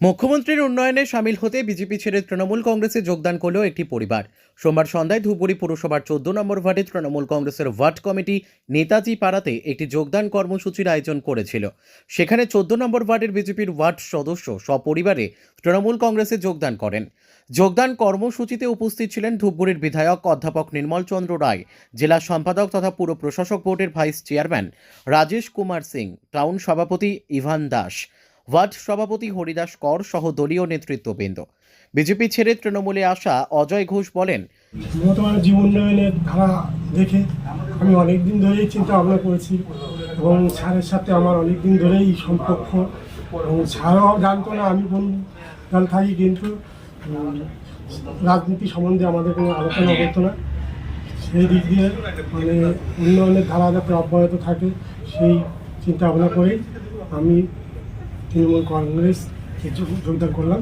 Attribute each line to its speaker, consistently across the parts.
Speaker 1: মুখ্যমন্ত্রীর উন্নয়নে সামিল হতে বিজেপি ছেড়ে তৃণমূল কংগ্রেসে যোগদান করল একটি পরিবার। সোমবার সন্ধ্যায় ধুপগুড়ি পুরসভার চোদ্দ নম্বর ওয়ার্ডে তৃণমূল কংগ্রেসের ওয়ার্ড কমিটি নেতাজি পাড়াতে একটি যোগদান কর্মসূচির আয়োজন করেছিল। সেখানে চোদ্দ নম্বর ওয়ার্ডের বিজেপির ওয়ার্ড সদস্য সপরিবারে তৃণমূল কংগ্রেসে যোগদান করেন। যোগদান কর্মসূচিতে উপস্থিত ছিলেন ধূপগুড়ির বিধায়ক অধ্যাপক নির্মল চন্দ্র রায়, জেলা সম্পাদক তথা পুর প্রশাসক বোর্ডের vice chairman Rajesh Kumar Singh, town সভাপতি ইভান দাস ওয়ার্ড সভাপতি হরিদাস কর সহ দলীয় নেতৃত্ববৃন্দ। বিজেপি ছেড়ে তৃণমূলে আসা অজয় ঘোষ বলেন,
Speaker 2: বর্তমান জীবন উন্নয়নের ধারা দেখে আমি অনেক দিন ধরেই চিন্তা ভাবনা করেছি এবং স্যারের সাথে আমার অনেক দিন ধরেই সম্পর্ক। এবং স্যারও জানতো না আমি কোন দল থাকি কিন্তু রাজনীতি সম্বন্ধে আমাদের কোনো আলোচনা করতো না। সেই দিক দিয়ে মানে উন্নয়নের ধারা যাতে অব্যাহত থাকে, সেই চিন্তা ভাবনা করেই আমি তৃণমূল কংগ্রেস যোগদান করলাম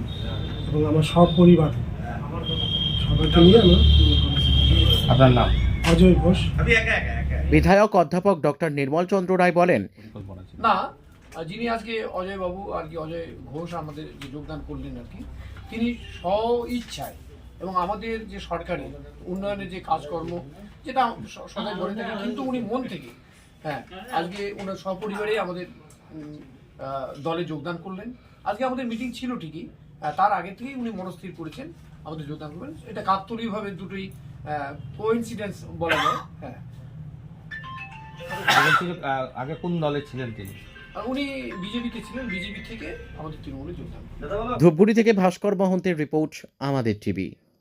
Speaker 2: এবং আমার সব পরিবার সবাইকে নিয়ে আমরা তৃণমূল কংগ্রেস
Speaker 3: আপনার নাম?
Speaker 2: অজয় ঘোষ।
Speaker 1: বিধায়ক অধ্যাপক ডক্টর নির্মল চন্দ্র রায় বলেন
Speaker 4: না যিনি আজকে অজয় বাবু আর কি অজয় ঘোষ আমাদের যে যোগদান করলেন আর কি তিনি স্ব ইচ্ছায় এবং আমাদের যে সরকারি উন্নয়নের যে কাজকর্ম যেটা সবাই করে থাকে কিন্তু উনি মন থেকে হ্যাঁ আজকে ওনার সপরিবারে আমাদের দলে যোগদান করলেন। আজকে আমাদের মিটিং ছিল ঠিকই আহ, তার আগে থেকেই উনি মনস্থির করেছেন আমাদের যোগদান করবেন। এটা কাকতলীয়ভাবে দুটোই কোইন্সিডেন্স বলা যায়। হ্যাঁ।
Speaker 3: আগে কোন দলে ছিলেন তিনি?
Speaker 4: উনি বিজেপিতে ছিলেন বিজেপি থেকে আমাদের তৃণমূলে যোগদান
Speaker 1: ধূপগুড়ি থেকে ভাস্কর মহন্তের রিপোর্ট আমাদের টিভি।